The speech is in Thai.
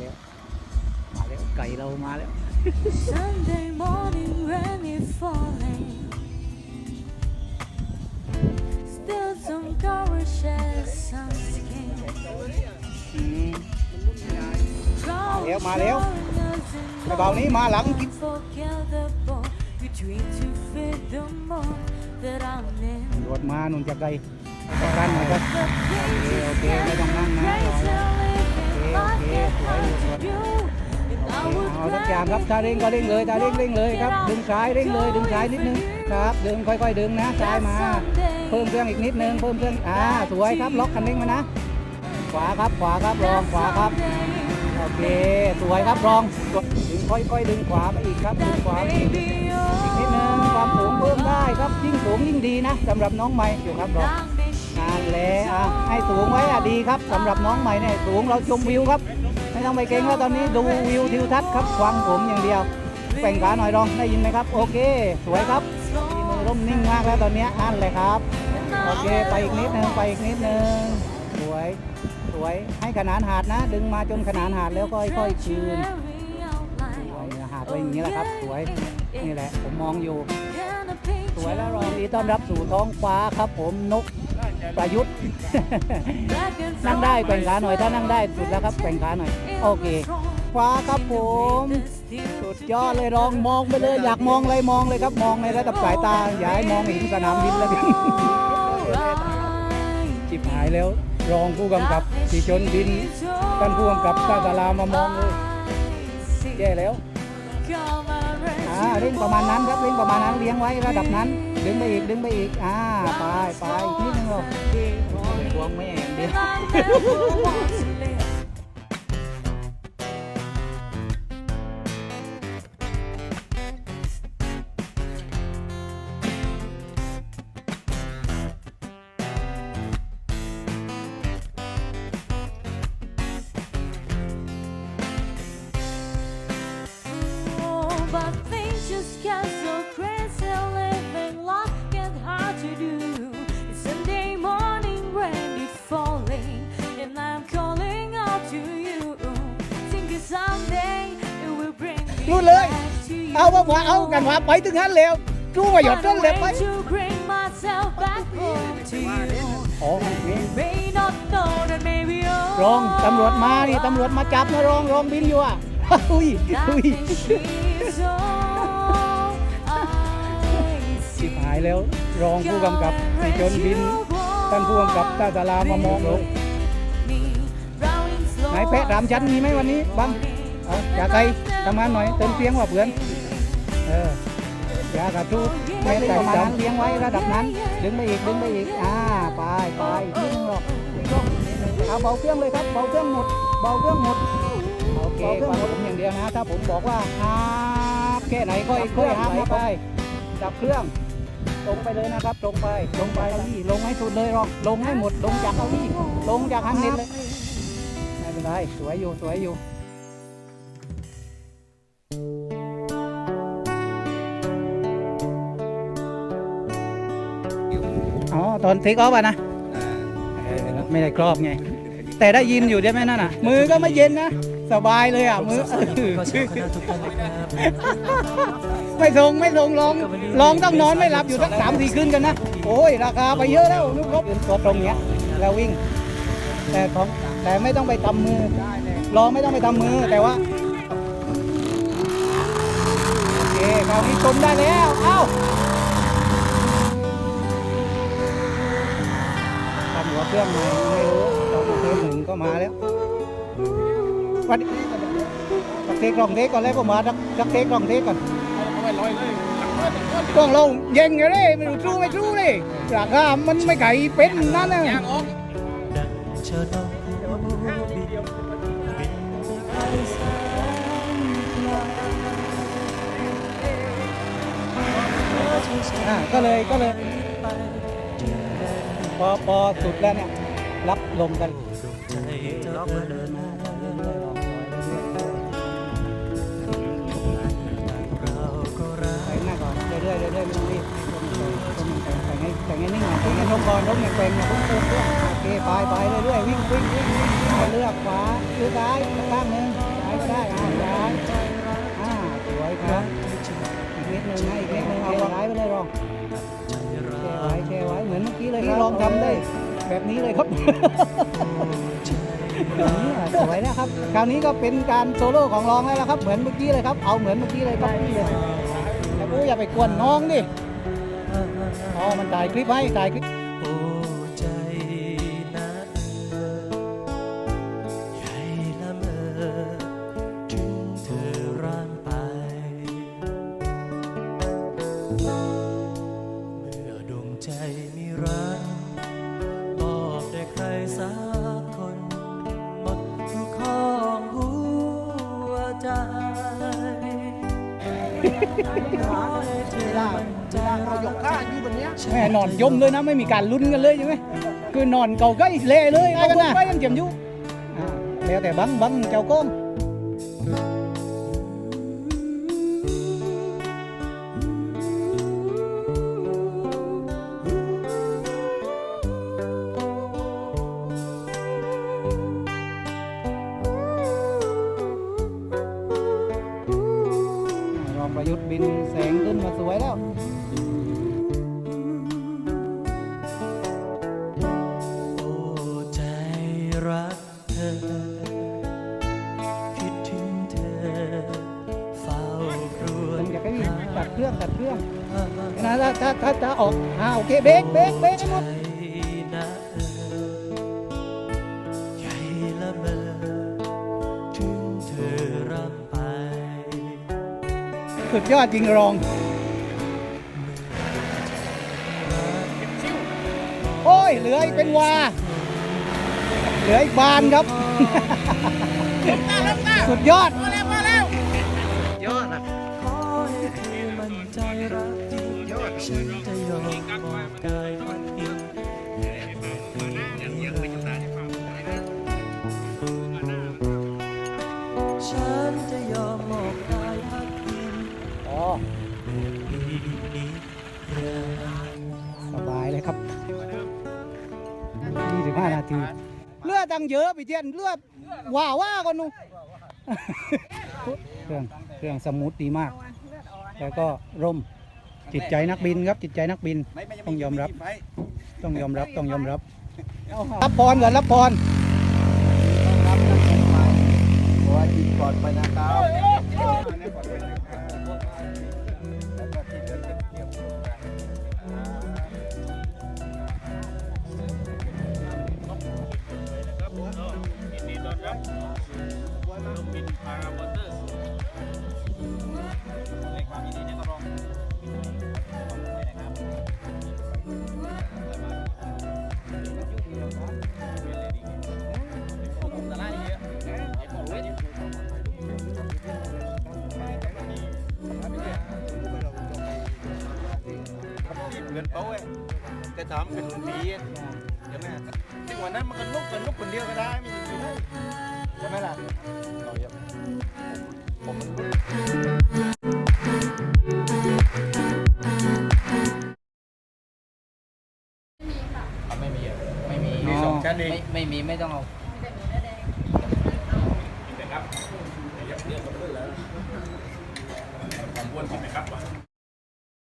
แล้ว มาแล้วไก่เรามาแล้ว Sunday morning rain is falling. Still some color sheds some skin. อืม Drawing มาแล้ว shoulders and ไอ้เบานี้มาหลังกิน unforgettable. We dream to fit the mold that I'm in. ตำรวจมาหนุนจากไกลประกันหน่อยครับ The โอเค pages โอเคไม่ต้องนั่งนะ ทุกอย่างครับถ้าเร่งก็เร่งเลยถ้าเร่งเร่งเลยครับ ดึงซ้ายเร่งเลยดึงซ้ายนิดนึงครับ ดึงค่อยๆ ดึงนะซ้ายมา เพิ่มเครื่องอีกนิดนึงเพิ่มเครื่องอ่าสวยครับล็อกคันเร่งมานะ ขวาครับขวาครับรองขวาครับโอเคสวยครับรองดึงค่อยๆ ดึงขวามาอีกครับดึงขวามาอีก Baby, นิดนึงความสูงเพิ่มได้ครับยิ่งสูงยิ่งดีนะสำหรับน้องใหม่อยู่ครับรอง งานแล้วอะให้สูงไว้อะดีครับสำหรับน้องใหม่เนี่ยสูงเราชมวิวครับ ไม่ต้องไปเก่งแล้วตอนนี้ดูวิวทิวทัศน์ครับฟังผมอย่างเดียวแป่งขาหน่อยรองได้ยินไหมครับ โอเค สวยครับมือร่มนิ่งมากแล้วตอนนี้ยนั่นเลยครับ โอเค ไปอีกนิดนึงไปอีกนิดนึงสวยสวยให้ขนานหาดนะ ดึงมาจนขนานหาดแล้วก็ค่อยๆคืนสวยหาดไว้อย่างนี้แหละครับ สวยนี่แหละผมมองอยู่ สวยแล้วรองดีต้อนรับสู่ท้องฟ้าครับผมนก ประยุทธ์ นั่งได้แกว่งขาหน่อยถ้านั่งได้สุดแล้วครับแกว่งขาหน่อย โอเคฟ้าครับผม สุดยอดเลยรองมองไปเลย อยากมองอะไรมองเลยครับมองในระดับสายตา อย่าให้มองเห็นสนามบินแล้วกันจิบหายแล้วรองผู้กำกับสีชนบินท่านผู้กำกับท่าตารามามองเลยแย่แล้วอ่าเร่งประมาณนั้นครับเร่งประมาณนั้นเลี้ยงไว้ระดับนั้น ดึงไปอีก ดึงไปอีก อ่า ไปไปอีกนิดนึงหรอกพวงไม่อย่างเดียว bring me รู้เลย back to you. เอาว่าว่าเอากันว่าไปถึงนั้นแล้วรู้ว่าหยดนั่นเลยไป Find a way to bring myself back home to you. อ๋อนี่ May not know that maybe you're รองตำรวจมานี่ตำรวจมาจับนะรองรองบินอยู่อะอุ้ยอุ้ยสิบหายแล้วรองผู้กำกับสีชนบินท่านผู้กำกับท่าสารามามองเลยไหนแพะรามชั้นมีไหมวันนี้บัง เอาอย่าไกลทำงานหน่อยเติมเสียงว่าเพื่อน เอออย่ากระทุกไม่ไกลจังเลี้ยงไว้ระดับนั้น ดึงไปอีกดึงไปอีกอ่าไปไปอีกนิดนึงหรอกเอาเบาเครื่องเลยครับเบาเครื่องหมดเบาเครื่องหมดโอเคฟังผมอย่างเดียวนะถ้าผมบอกว่าฮาบแค่ไหนก็ค่อยฮาบไปจับเครื่องตรงไปเลยนะครับตรงไปลงไปเก้าอี้ลงให้สุดเลยหรอกลงให้หมดลงจากเก้าอี้ลงจากฮันเน็ตเลยไม่เป็นไรสวยอยู่สวยอยู่ ตอนเทคออฟอะนะไม่ได้ครอบไง แต่ได้ยินอยู่ใช่ไหมนั่นน่ะ มือก็ไม่เย็นนะ สบายเลยอะ มือไม่ทรงไม่ทรงลองลองต้องนอนไม่หลับอยู่สักสามสี่คืนกันนะ โอ้ย ราคาไปเยอะแล้วลูกครบตัวตรงเนี้ยแล้ววิ่ง แต่ของแต่ไม่ต้องไปทำมือลองไม่ต้องไปทำมือแต่ว่าโอเคคราวนี้ชมได้แล้ว เอ้า หัวเครื่องใหม่ไม่รู้ตอนเทปหนึ่งก็มาแล้ววัดสักเทกลองเทกก่อนแล้วก็มาสักเทกลองเทกก่อนกล้องเราเย็งอยู่เลยไม่รู้รู้ไม่รู้เลยราคามันไม่ไก่เป็นนั่นนะอ่าก็เลยก็เลย พอพอสุดแล้วเนี่ยรับลมกันล็อไปหน้าก่อนเรื่อยๆเรื่อยๆไม่ต้องรีบแต่งให้แต่ไงนี่งหน่อยแต่งนกก่อนนกเนี่ยเป็นเนี่ยพุ่งโอเคไปไปเรื่อยๆวิ่งวิ่งวิ่งเลือกขวาเลือกซ้ายข้างหนึ่งซ้ายก็ได้อ่าซ้ายอ่าสวยครับอีกนิดนึงนะอีกนิดนึงเอาซ้ายไปเลยรอง ช่ไว้แชร์ไว้เหมือนเมื่อกี้เลยครับลองทำได้ แบบนี้เลยครับนี่สวยนะครับ คราวนี้ก็เป็นการโซโล่ของรองแล้วครับ เหมือนเมื่อกี้เลยครับ เอาเหมือนเมื่อกี้เลยครับพี่เลยอย่าไปกวนน้องดิอ๋อมันถ่ายคลิปให้ถ่ายคลิป แม่นอนยมเลยนะไม่มีการลุ้นกันเลยใช่ไหมคือนอนเก่าก็อีกเละเลยไอ้กันนะก็ยังเจ็บอยู่อ่าแล้วแต่บังบังเจ้าก้อง ถ้าถ้าถ้าจะออกอ่าโอเคเบรกเบรกเบรกให้หมดใจนะเออใหญ่ละเมอถึงเธอร่ำไปสุดยอดจริงรอง โอ้ย เหลืออีกเป็นวา เหลืออีกบานครับ สุดยอดขอให้เธอมั่นใจรักจริง ฉันจะยอมมอบกายพันอิงฉันจะยอมมอบกายพันอิงอ๋อแบนี้นี้รักสบายเลยครับ25นาที เลือดตังเยอะพี่เทียนเลือดว่าว่าก่อนนูเครื่องเครื่องสมูทดีมาก แล้วก็ร่ม จิตใจนักบินครับจิตใจนักบิน ต้องยอมรับ ต้องยอมรับต้องยอมรับ รับพรก่อนรับพรรับนะเป็นไปขอให้จิตปลอดไปนะครับ เงินเขาเว้ยแต่ถามเป็นปีอะใช่ไหมที่วันนั้นมันก็นุกกันนุกคนเดียวก็ได้ไม่มีปัญหาใช่ไหมล่ะเราอย่าผมมันไม่มีอะไม่มีมีสองชั้นเองไม่ไม่มีไม่ต้องเอาผมวนผิดไหมครับ